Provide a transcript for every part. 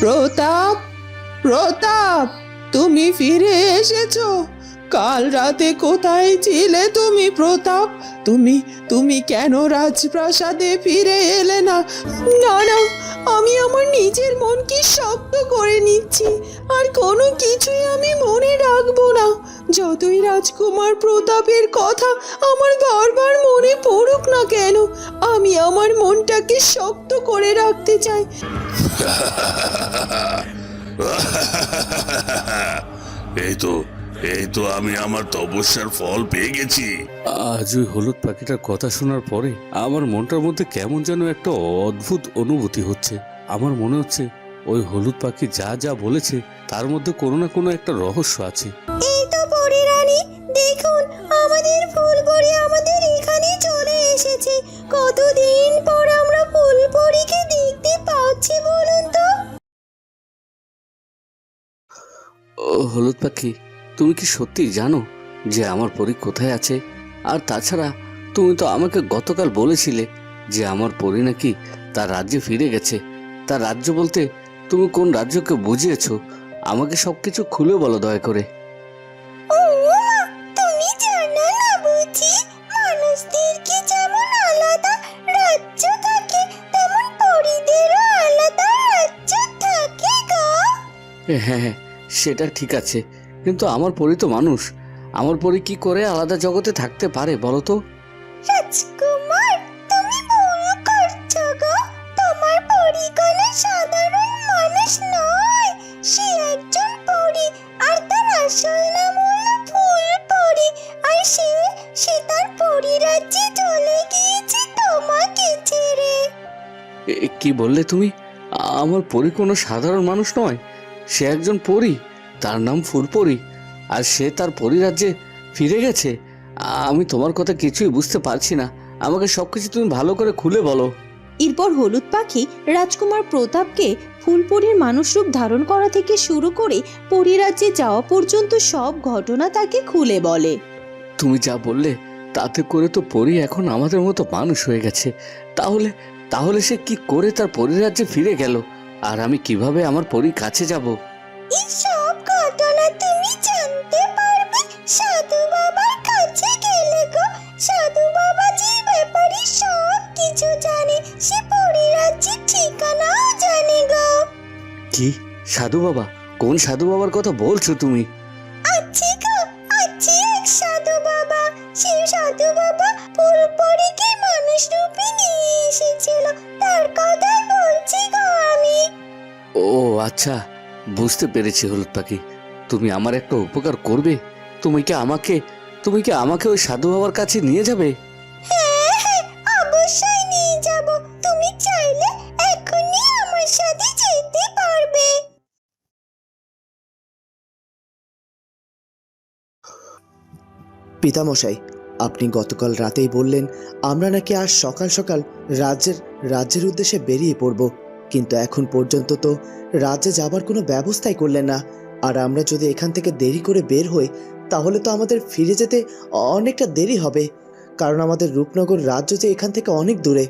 প্রতাপ প্রতাপ তুমি ফিরে এসেছ। কাল রাতে কোথায় ছিলে তুমি, প্রতাপ? তুমি তুমি কেন রাজপ্রাসাদে ফিরে এলে না? না না, আমি আমার নিজের মনকে শক্ত করে নিচ্ছি। আর কোনো কিছুই আমি মনে রাখব না। যতই রাজকুমার প্রতাপের কথা আমার বারবার মনে পড়ুক না কেন, আমি আমার মনটাকে শক্ত করে রাখতে চাই। এই তো এই তো আমি আমার তপস্যার ফল পেয়ে গেছি। আজ ওই হলুদ পাখিটার কথা শোনার পরে আমার মনটার মধ্যে কেমন যেন একটা অদ্ভুত অনুভূতি হচ্ছে। আমার মনে হচ্ছে ওই হলুদ পাখি যা যা বলেছে তার মধ্যে কোনো না কোনো একটা রহস্য আছে। এই তো পরি রানী দেখুন আমাদের ফুলপরি আমাদের এখানে চলে এসেছে। কতদিন পর আমরা ফুলপরিকে দেখতে পাচ্ছি বলুন তো? ও হলুদ পাখি তুমি কি সত্যি জানো যে আমার পরী কোথায় আছে? আর তাছাড়া তুমি তো আমাকে গতকাল বলেছিলে যে আমার পরী নাকি তার রাজ্যে ফিরে গেছে। তার রাজ্য বলতে তুমি কোন রাজ্যকে বুঝিয়েছো? আমাকে সবকিছু খুলে বলো দয়া করে। হ্যাঁ হ্যাঁ সেটা ঠিক আছে। কিন্তু আমার পরি তো মানুষ। আমার পরি কি করে আলাদা জগতে থাকতে পারে বলো তো? রাজকুমার তুমি ভুল করছ গো। তোমার পরি কোনো সাধারণ মানুষ নয়। সে একজন পরি আর তার আসল নাম হলো ফুল পরি। আর সে সে তার পরি চলে গিয়েছে তোমাকে ছেড়ে। এ, কি বললে তুমি? আমার পরি কোনো সাধারণ মানুষ নয়। সে একজন পরি। তার নাম ফুলপরি আর সে তার পরিরাজ্যে ফিরে গেছে। আমি তোমার কথা কিছুই বুঝতে পারছি না। আমাকে সবকিছু তুমি ভালো করে খুলে বলো। এরপর হলুদ পাখি রাজকুমার প্রতাপকে ফুলপরির মানুষ রূপ ধারণ করা থেকে শুরু করে পরিরাজ্যে যাওয়া পর্যন্ত সব ঘটনা তাকে খুলে বলে। তুমি যা বললে তাতে করে তো পরি এখন আমাদের মতো মানুষ হয়ে গেছে। তাহলে তাহলে সে কি করে তার পরিরাজ্যে ফিরে গেল? আর আমি কীভাবে আমার পরীর কাছে যাব? এই কি সাধু বাবা কোন সাধু বাবার কথা বলছো তুমি? আছে গো আছে এক সাধু বাবা। সেই সাধু বাবা ফুলপরিকে মানুষ রূপে নিয়ে এসেছিল। তার কথাই বলছি গো আমি। ও আচ্ছা বুঝতে পেরেছি হলুদ পাখি। তুমি আমার একটা উপকার করবে। তুমি কি আমাকে তুমি কি আমাকে ওই সাধু বাবার কাছে নিয়ে যাবে? পিতামশাই, আপনি গতকাল রাতেই বললেন, আমরা নাকি আজ সকাল সকাল রাজ্যের রাজ্যের উদ্দেশ্যে বেরিয়ে পড়ব। কিন্তু এখন পর্যন্ত তো রাজ্যে যাবার কোনো ব্যবস্থাই করলেন না। আর আমরা যদি এখান থেকে দেরি করে বের হই, তাহলে তো আমাদের ফিরে যেতে অনেকটা দেরি হবে। কারণ আমাদের রূপনগর রাজ্য যে এখান থেকে অনেক দূরে।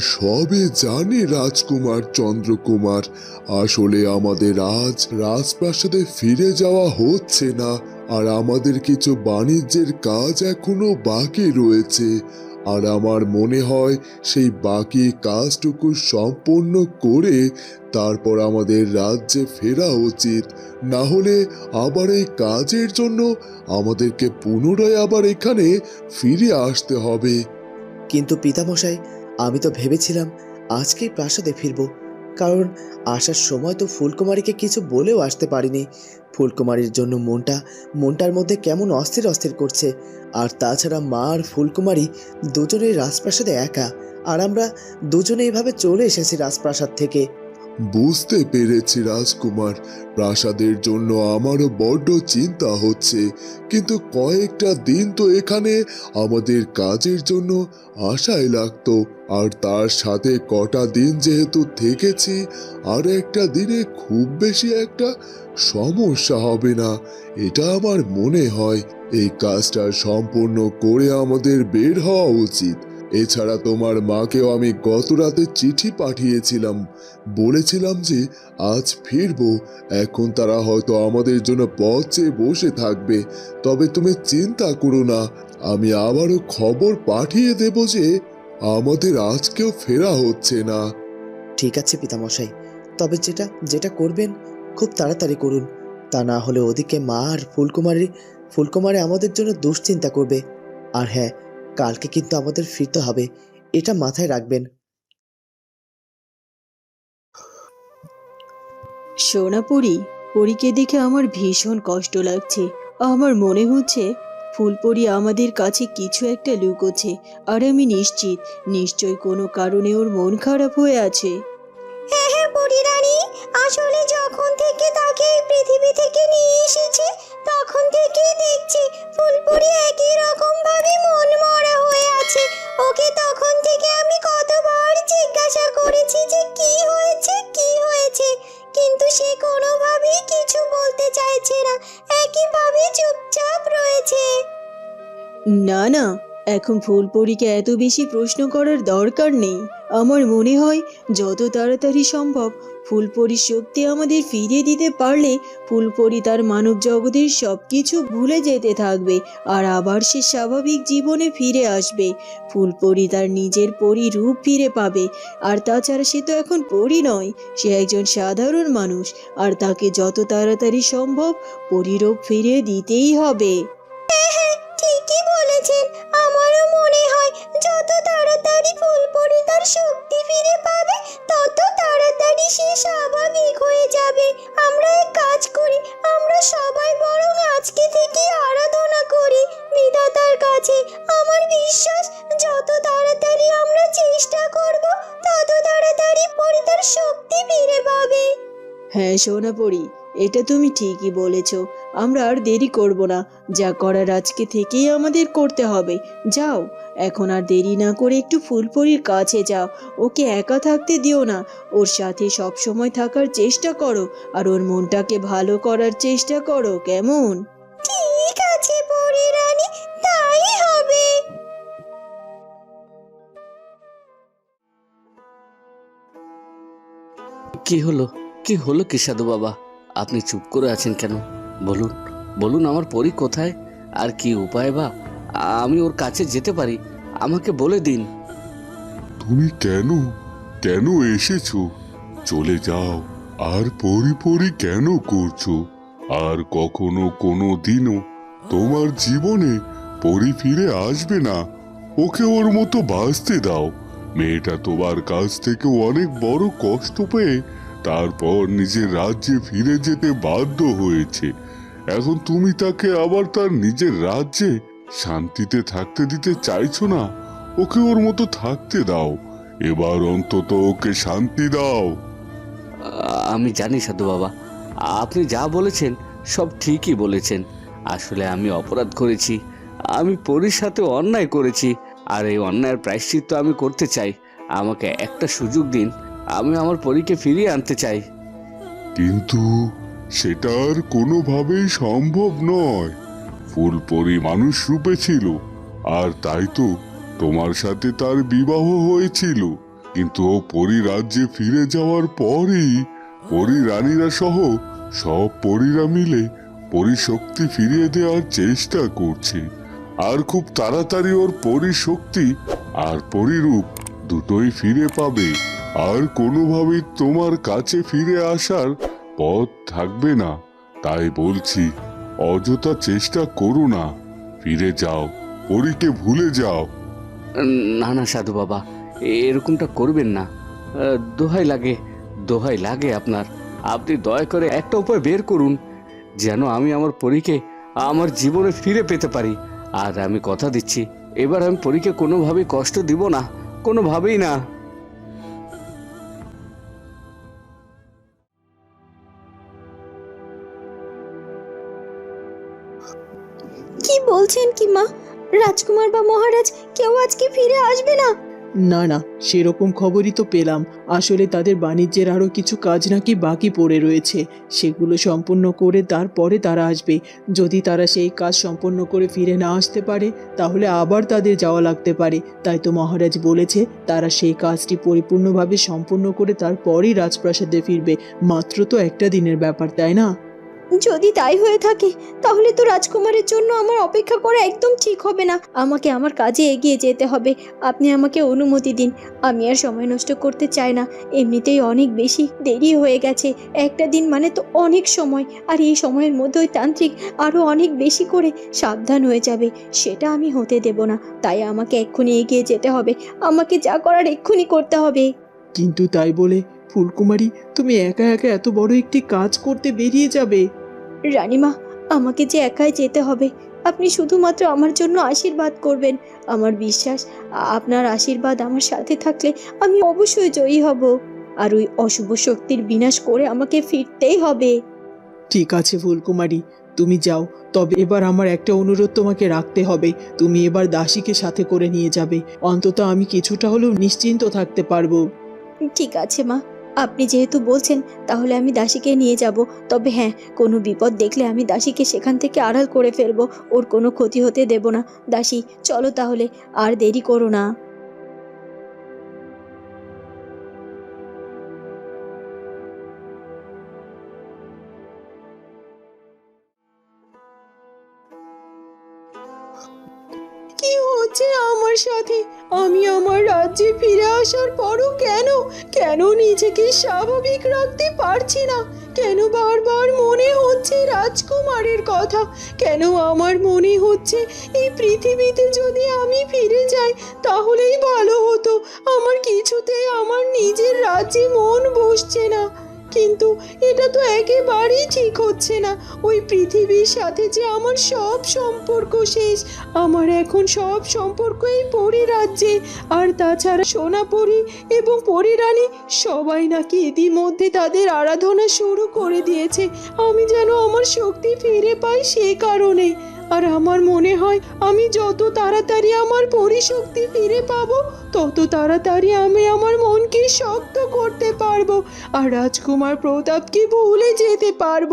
সবে জানি রাজকুমার চন্দ্রকুমার। আসলে আমাদের আজ রাজপ্রাসাদে ফিরে যাওয়া হচ্ছে না। আর আমাদের কিছু বাণিজ্যের কাজ এখনও বাকি রয়েছে। আর আমার মনে হয় সেই বাকি কাজটুকু সম্পূর্ণ করে তারপর আমাদের রাজ্যে ফেরা উচিত। না হলে আবার এই কাজের জন্য আমাদেরকে পুনরায় আবার এখানে ফিরে আসতে হবে। কিন্তু পিতামশাই, আমি তো ভেবেছিলাম আজকেই প্রাসাদে ফিরব। কারণ আসার সময় তো ফুলকুমারীকে কিছু বলেও আসতে পারিনি। ফুলকুমারীর জন্য মনটা, মনটার মধ্যে কেমন অস্থির অস্থির করছে। আর তাছাড়া মা আর ফুলকুমারী দুজনেই রাজপ্রাসাদে একা, আর আমরা দুজনে এইভাবে চলে এসেছি রাজপ্রাসাদ থেকে। বুঝতে পেরেছি রাজকুমার, প্রাসাদের জন্য আমারও বড্ড চিন্তা হচ্ছে, কিন্তু কয়েকটা দিন তো এখানে আমাদের কাজের জন্য আশায় লাগতো। আর তার সাথে কটা দিন যেহেতু থেকেছি, আর একটা দিনে খুব বেশি একটা সমস্যা হবে না, এটা আমার মনে হয়। এই কাজটা সম্পূর্ণ করে আমাদের বের হওয়া উচিত। এছাড়া তোমার মাকেও আমি গত রাতে চিঠি পাঠিয়েছিলাম। বলেছিলাম যে আজ ফিরবো, এখন তারা হয়তো আমাদের জন্য পথ চেয়ে বসে থাকবে। তবে তুমি চিন্তা করো না, আমি আবারও খবর পাঠিয়ে দেব যে আমাদের আজকেও ফেরা হচ্ছে না। ঠিক আছে পিতামশাই তবে যেটা যেটা করবেন খুব তাড়াতাড়ি করুন। তা না হলে ওদিকে মা আর ফুলকুমারী ফুলকুমারী আমাদের জন্য দুশ্চিন্তা করবে। আর হ্যাঁ কালকে কিন্তু আমাদের ফিরতে হবে এটা মাথায় রাখবেন। সোনা পরি পরীকে দেখে আমার ভীষণ কষ্ট লাগছে। আমার মনে হচ্ছে ফুলপরি আমাদের কাছে কিছু একটা লুকোচ্ছে, আর আমি নিশ্চিত নিশ্চয় কোনো কারণে ওর মন খারাপ হয়ে আছে। হ্যাঁ হ্যাঁ পরিরানী আসলে যখন থেকে তাকে এই পৃথিবী থেকে নিয়ে এসেছে, তখন থেকেই দেখছি ফুলপুরি একই রকম ভাবে মন মরা হয়ে আছে। ওকে সে কোনোভাবেই কিছু বলতে চাইছে না, একইভাবে চুপচাপ রয়েছে। না না, এখন ফুলপরীকে এত বেশি প্রশ্ন করার দরকার নেই। আমার মনে হয় যত তাড়াতাড়ি সম্ভব ফুলপরির শক্তি আমাদের ফিরিয়ে দিতে পারলে ফুলপরি তার মানব জগতের সব কিছু ভুলে যেতে থাকবে আর আবার সে স্বাভাবিক জীবনে ফিরে আসবে। ফুলপরি তার নিজের পরি রূপ ফিরে পাবে। আর তাছাড়া সে তো এখন পরি নয়, সে একজন সাধারণ মানুষ। আর তাকে যত তাড়াতাড়ি সম্ভব পরিরূপ ফিরে দিতেই হবে। ঠিকই বলেছেন। আমারও মনে হয় যত তাড়াতাড়ি ফুলপরি তার শক্তি সে স্বাভাবিক হয়ে যাবে। আমরা এক কাজ করি, আমরা সবাই বরং আজকে থেকে আরাধনা করি। বিধাতার কাছে আমার বিশ্বাস, যত তাড়াতাড়ি আমরা চেষ্টা করব, তত তাড়াতাড়ি পরি তার শক্তি ফিরে পাবে। হ্যাঁ সোনা পড়ি এটা তুমি ঠিকই বলেছ। আমরা আর দেরি করব না। যা করার আজকে থেকেই আমাদের করতে হবে। যাও এখন আর দেরি না করে একটু ফুলপরির কাছে যাও। ওকে একা থাকতে দিও না। ওর সাথে সব সময় থাকার চেষ্টা করো আর ওর মনটাকে ভালো করার চেষ্টা করো কেমন? ঠিক আছে পরি রানী তাই হবে। কি হলো? কি হলো কি সাধু বাবা? আপনি চুপ করে আছেন কেন? বলুন। বলুন আমার পরি কোথায়? আর কি উপায় বা? আমি ওর কাছে যেতে পারি। আমাকে বলে দিন। তুমি কেন? কেন এসেছ? চলে যাও। আর পরি পরি কেন করছ? আর কখনো কোনো দিনও তোমার জীবনে পরি ফিরে আসবে না। ওকে ওর মতো বাঁচতে দাও। মেয়েটা তোমার কাছ থেকে অনেক বড় কষ্ট পেয়ে তারপর নিজের রাজ্যে ফিরে যেতে বাধ্য হয়েছে। এখন তুমি তাকে আবার তার নিজের রাজ্যে শান্তিতে থাকতে দিতে চাইছো না? ওকে ওর মতো থাকতে দাও। এবার অন্তত ওকে শান্তি দাও। আমি জানি সাধু বাবা আপনি যা বলেছেন সব ঠিকই বলেছেন। আসলে আমি অপরাধ করেছি আমি পরির সাথে অন্যায় করেছি আর এই অন্যায়ের প্রায়শ্চিত্ত আমি করতে চাই। আমাকে একটা সুযোগ দিন আমি আমার পরীকে ফিরিয়ে আনতে চাই। কিন্তু সেটা আর কোনোভাবেই সম্ভব নয়। ফুলপরি মানুষ রূপে ছিল, আর তাই তো তোমার সাথে তার বিবাহ হয়েছিল। কিন্তু ও পরি রাজ্যে ফিরে যাওয়ার পরই পরি রানীরা সহ সব পরীরা মিলে পরিশক্তি ফিরিয়ে দেওয়ার চেষ্টা করছে। আর খুব তাড়াতাড়ি ওর পরিশক্তি আর পরিরূপ দুটোই ফিরে পাবে। আর কোনোভাবেই তোমার কাছে ফিরে আসার পথ থাকবে না। তাই বলছি, অযথা চেষ্টা করো না। ফিরে যাও, পরীকে ভুলে যাও। না না, সাধু বাবা, এরকমটা করবেন না। দোহাই লাগে দোহাই লাগে আপনার। আপনি দয়া করে একটা উপায় বের করুন, যেন আমি আমার পরীকে আমার জীবনে ফিরে পেতে পারি। আর আমি কথা দিচ্ছি, এবার আমি পরীকে কোনোভাবেই কষ্ট দিব না, কোনোভাবেই না। রাজকুমার বা মহারাজ কেউ আজকে ফিরে আসবে না? না না, সেরকম খবরই তো পেলাম। আসলে তাদের বাণিজ্যের আরও কিছু কাজ নাকি বাকি পড়ে রয়েছে। সেগুলো সম্পূর্ণ করে তারপরে তারা আসবে। যদি তারা সেই কাজ সম্পন্ন করে ফিরে না আসতে পারে, তাহলে আবার তাদের যাওয়া লাগতে পারে। তাই তো মহারাজ বলেছে, তারা সেই কাজটি পরিপূর্ণভাবে সম্পূর্ণ করে তারপরই রাজপ্রাসাদে ফিরবে। মাত্র তো একটা দিনের ব্যাপার, তাই না? যদি তাই হয়ে থাকে, তাহলে তো রাজকুমারের জন্য আমার অপেক্ষা করা একদম ঠিক হবে না। আমাকে আমার কাজে এগিয়ে যেতে হবে। আপনি আমাকে অনুমতি দিন। আমি আর সময় নষ্ট করতে চাই না। এমনিতেই অনেক বেশি দেরি হয়ে গেছে। একটা দিন মানে তো অনেক সময়। আর এই সময়ের মধ্যে ওই তান্ত্রিক আরও অনেক বেশি করে সাবধান হয়ে যাবে। সেটা আমি হতে দেব না। তাই আমাকে এক্ষুনি এগিয়ে যেতে হবে। আমাকে যা করার এক্ষুনি করতে হবে। কিন্তু তাই বলে, ফুলকুমারী, তুমি একা একা এত বড় একটি কাজ করতে বেরিয়ে যাবে। রানীমা আমাকে যে একাই যেতে হবে। আপনি শুধুমাত্র আমার জন্য আশীর্বাদ করবেন। আমার বিশ্বাস আপনার আশীর্বাদ আমার সাথে থাকলে আমি অবশ্যই জয়ী হব। আর ওই অশুভ শক্তির বিনাশ করে আমাকে ফিরতেই হবে। ঠিক আছে ফুলকুমারী তুমি যাও। তবে এবার আমার একটা অনুরোধ তোমাকে রাখতে হবে। তুমি এবার দাসীকে সাথে করে নিয়ে যাবে। অন্তত আমি কিছুটা হলেও নিশ্চিন্ত থাকতে পারব। ঠিক আছে মা। আপনি যেহেতু বলছেন, তাহলে আমি দাসীকে নিয়ে যাব। তবে হ্যাঁ কোনো বিপদ দেখলে আমি দাসীকে সেখান থেকে আড়াল করে ফেলব। ওর কোনো ক্ষতি হতে দেব না। দাসী, চলো তাহলে, আর দেরি করো না। সাথে আমি আমার রাজ্যে ফিরে আসার পরও কেন? কেন নিজেকে স্বাভাবিক রাখতে পারছি না? কেন বারবার মনে হচ্ছে রাজকুমারের কথা? কেন আমার মনে হচ্ছে এই পৃথিবীতে যদি আমি ফিরে যাই, তাহলেই ভালো হতো। আমার কিছুতেই আমার নিজের রাজ্যে মন বসছে না। কিন্তু এটা তো একেবারেই ঠিক হচ্ছে না। ওই পৃথিবীর সাথে যে আমার সব সম্পর্ক শেষ, আমার এখন সব সম্পর্ক এই পরিরাজ্যে। আর তাছাড়া সোনাপরি এবং পরিরানী সবাই নাকি ইতিমধ্যে তাদের আরাধনা শুরু করে দিয়েছে। আমি যেন আমার শক্তি ফিরে পাই সে কারণে। আর আমার মনে হয় আমি যত তাড়াতাড়ি আমার পরিশক্তি ফিরে পাবো, তত তাড়াতাড়ি আমি আমার মনকে শক্ত করতে পারব আর রাজকুমার প্রতাপকে ভুলে যেতে পারব।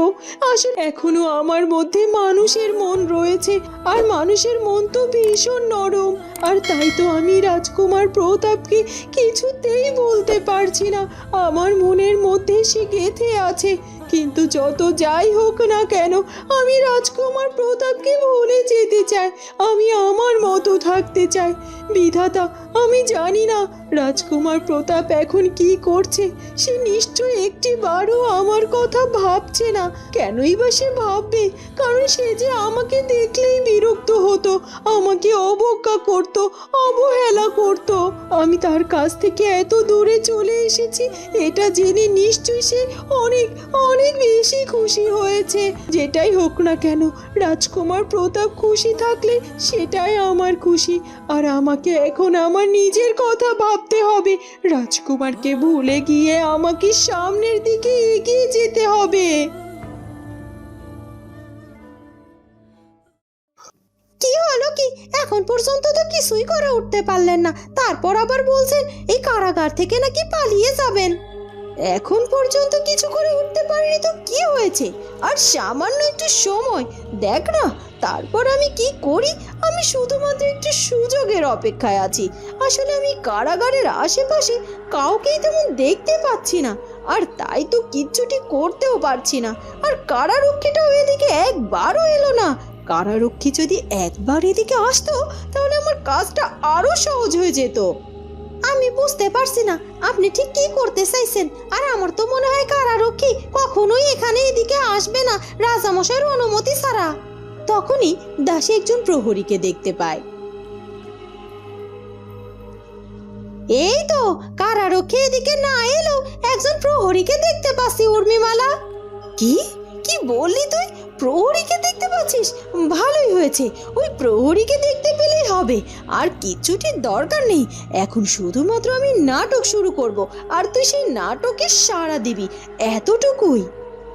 আসলে এখনও আমার মধ্যে মানুষের মন রয়েছে আর মানুষের মন তো ভীষণ নরম আর তাই তো আমি রাজকুমার প্রতাপকে কিছুতেই বলতে পারছি না। আমার মনের মধ্যে সে গেথে আছে। কিন্তু যত যাই হোক না কেন, আমি রাজকুমার প্রতাপকে ভুলে যেতে চাই। আমি আমার মতো থাকতে চাই। বিধাতা, আমি জানি না রাজকুমার প্রতাপ এখন কি করছে? সে নিশ্চয় একটি বারও আমার কথা ভাবছে না। কেনই বা সে ভাববে? কারণ সে যে আমাকে দেখলেই বিরক্ত হতো, আমাকে অবজ্ঞা করত, অবহেলা করত। আমি তার কাছ থেকে এত দূরে চলে এসেছি, এটা জেনে নিশ্চয়ই সে অনেক অনেক বেশি খুশি হয়েছে। যেটাই হোক না কেন, রাজকুমার প্রতাপ খুশি থাকলে সেটাই আমার খুশি। আর আমাকে এখন আমার নিজের কথা ভাবতে হবে। রাজকুমারকে ভুলে গিয়ে আমাকে সামনের দিকে এগিয়ে যেতে হবে। কি হলো কি? এখন পর্যন্ত তো কিছুই করে উঠতে পারলেন না। তারপর আবার বলছেন, এই কারাগার থেকে নাকি পালিয়ে যাবেন। এখন পর্যন্ত কিছু করে উঠতে পারিনি তো কি হয়েছে? আর সামান্য একটু সময়, দেখ না, তারপর আমি কি করি? আমি শুধুমাত্র একটু সুযোগের অপেক্ষায় আছি। আসলে আমি কারাগারের আশেপাশে কাউকেই তেমন দেখতে পাচ্ছি না, আর তাই তো কিচ্ছুটি করতেও পারছি না। আর কারারক্ষীটাও এদিকে একবারও এলো না। কারারক্ষী যদি একবার এদিকে আসতো, তাহলে আমার কাজটা আরও সহজ হয়ে যেত। আমি বুঝতে পারছি না, আপনি ঠিক কি করতে চাইছেন? আর আমার তো মনে হয় কারারক্ষী কখনোই এখানে এদিকে আসবে না, রাজামশাইয়ের অনুমতি ছাড়া। তখনই দাসী একজন প্রহরীকে দেখতে পায়। এই তো কারারক্ষী এদিকে না এলেও একজন প্রহরীকে দেখতে পাচ্ছি, উর্মিমালা। কি? কি বললি তুই? প্রহরীকে দেখতে পাচ্ছিস? ভালোই হয়েছে, ওই প্রহরীকে দেখতে পেলেই হবে। আর কিচ্ছুটির দরকার নেই। এখন শুধুমাত্র আমি নাটক শুরু করব। আর তুই সেই নাটকে সাড়া দিবি। এতটুকুই।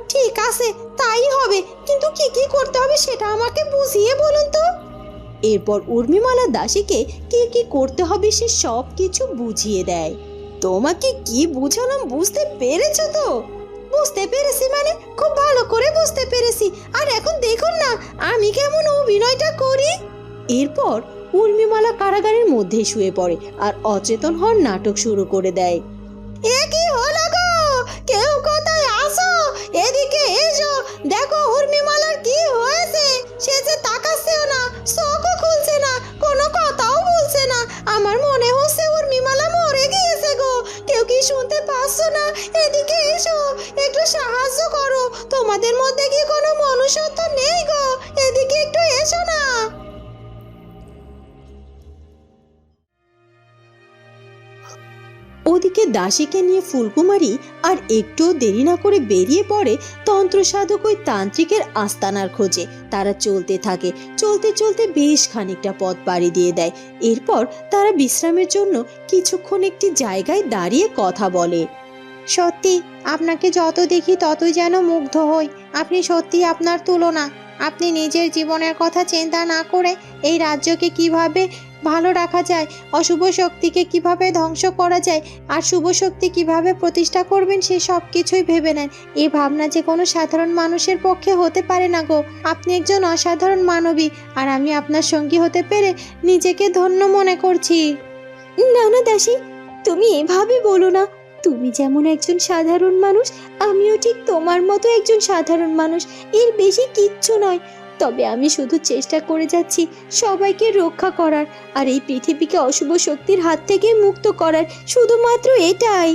ঠিক আছে, তাই হবে। কিন্তু কি কি করতে হবে সেটা আমাকে বুঝিয়ে বলুন তো। এরপর উর্মিমালা দাসীকে কি কি করতে হবে সে সব কিছু বুঝিয়ে দেয়। তোমাকে কি বুঝালাম বুঝতে পেরেছ তো? বুঝতে পেরেছি মানে খুব ভালো করে বুঝতে পেরেছি। আর এখন দেখুন না, আমি কেমন অভিনয়টা করি? এরপর উর্মিমালা কারাগারের মধ্যে শুয়ে পড়ে আর অচেতন হওয়ার নাটক শুরু করে দেয়। এ কি হলো গো? কেউ কোথায় আসো? এদিকে এসো। দেখো উর্মিমালার কি হয়েছে। সে যে তাকাচ্ছেও না, চোখও খুলছে না, কোনো কথাও বলছে না। আমার মনে হচ্ছে উর্মিমালা মরে গিয়েছে গো। কেউ কি শুনতে পাচ্ছ না? এদিকে এসো। একটু সাহায্য করো। তোমাদের মধ্যে কি কোনো মনুষ্যত্ব নেই গো? এদিকে একটু এসো না। ওদিকে দাসীকে নিয়ে ফুলকুমারী আর একটুও দেরি না করে বেরিয়ে পড়ে তন্ত্রসাধক ওই তান্ত্রিকের আস্তানার খোঁজে। তারা চলতে থাকে, চলতে চলতে বেশ খানিকটা পথ পাড়ি দিয়ে দেয়। এরপর তারা বিশ্রামের জন্য কিছুক্ষণ একটি জায়গায় দাঁড়িয়ে কথা বলে। সত্যি, আপনাকে যত দেখি ততই যেন মুগ্ধ হই। আপনি সত্যি আপনার তুলনা। আপনি নিজের জীবনের কথা চিন্তা না করে এই রাজ্যকে কীভাবে ভালো রাখা যায়। অশুভ শক্তিকে কীভাবে ধ্বংস করা যায় আর শুভ শক্তি কীভাবে প্রতিষ্ঠা করবেন সে সব কিছুই ভেবে নেন। এই ভাবনা যে কোনো সাধারণ মানুষের পক্ষে হতে পারে না গো। আপনি একজন অসাধারণ মানবী আর আমি আপনার সঙ্গী হতে পেরে নিজেকে ধন্য মনে করছি। না না, দাসী, তুমি এভাবে বলো না। তুমি যেমন একজন সাধারণ মানুষ, আমিও ঠিক তোমার মতো একজন সাধারণ মানুষ। এর বেশি কিচ্ছু নয়। তবে আমি শুধু চেষ্টা করে যাচ্ছি সবাইকে রক্ষা করার, আর এই পৃথিবীকে অশুভ শক্তির হাত থেকে মুক্ত করার, শুধুমাত্র এটাই।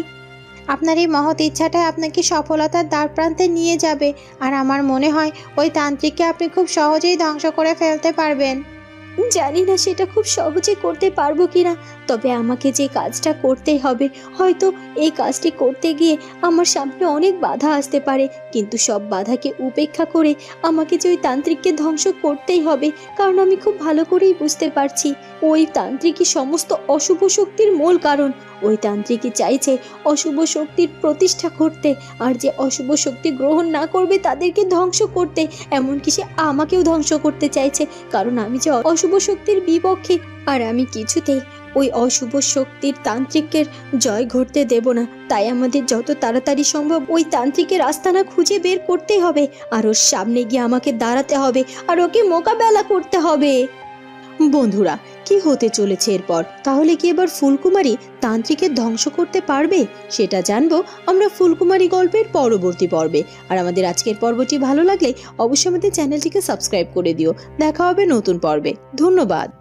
আপনার এই মহৎ ইচ্ছাটা আপনাকে সফলতার দ্বার প্রান্তে নিয়ে যাবে, আর আমার মনে হয় ওই তান্ত্রিককে আপনি খুব সহজেই ধ্বংস করে ফেলতে পারবেন। জানি না সেটা খুব সহজে করতে পারব কিনা, তবে আমাকে যে কাজটা করতে হবে, হয়তো এই কাজটি করতে গিয়ে আমার সামনে অনেক বাধা আসতে পারে, কিন্তু সব বাধাকে উপেক্ষা করে আমাকে যে ওই তান্ত্রিককে ধ্বংস করতেই হবে, কারণ আমি খুব ভালো করেই বুঝতে পারছি। ওই তান্ত্রিকই সমস্ত অশুভ শক্তির মূল কারণ ওই তান্ত্রিকই চাইছে অশুভ শক্তির প্রতিষ্ঠা করতে, আর যে অশুভ শক্তি গ্রহণ না করবে তাদেরকে ধ্বংস করতে, এমনকি সে আমাকেও ধ্বংস করতে চাইছে, কারণ আমি যে অশুভ শক্তির বিপক্ষে, আর আমি কিছুতেই ওই অশুভ শক্তির তান্ত্রিকের জয় ঘটতে দেব না। তাই আমাদের যত তাড়াতাড়ি সম্ভব ওই তান্ত্রিকের আস্তানা খুঁজে বের করতে হবে, আর ওর সামনে গিয়ে আমাকে দাঁড়াতে হবে, আর ওকে মোকাবেলা করতে হবে। বন্ধুরা, কি হতে চলেছে এরপর? তাহলে কি এবার ফুলকুমারী তান্ত্রিকের ধ্বংস করতে পারবে? সেটা জানব আমরা ফুলকুমারী গল্পের পরবর্তী পর্বে। আর আমাদের আজকের পর্বটি ভালো লাগলে অবশ্যই আমাদের চ্যানেলটিকে সাবস্ক্রাইব করে দিও। দেখা হবে নতুন পর্বে। ধন্যবাদ।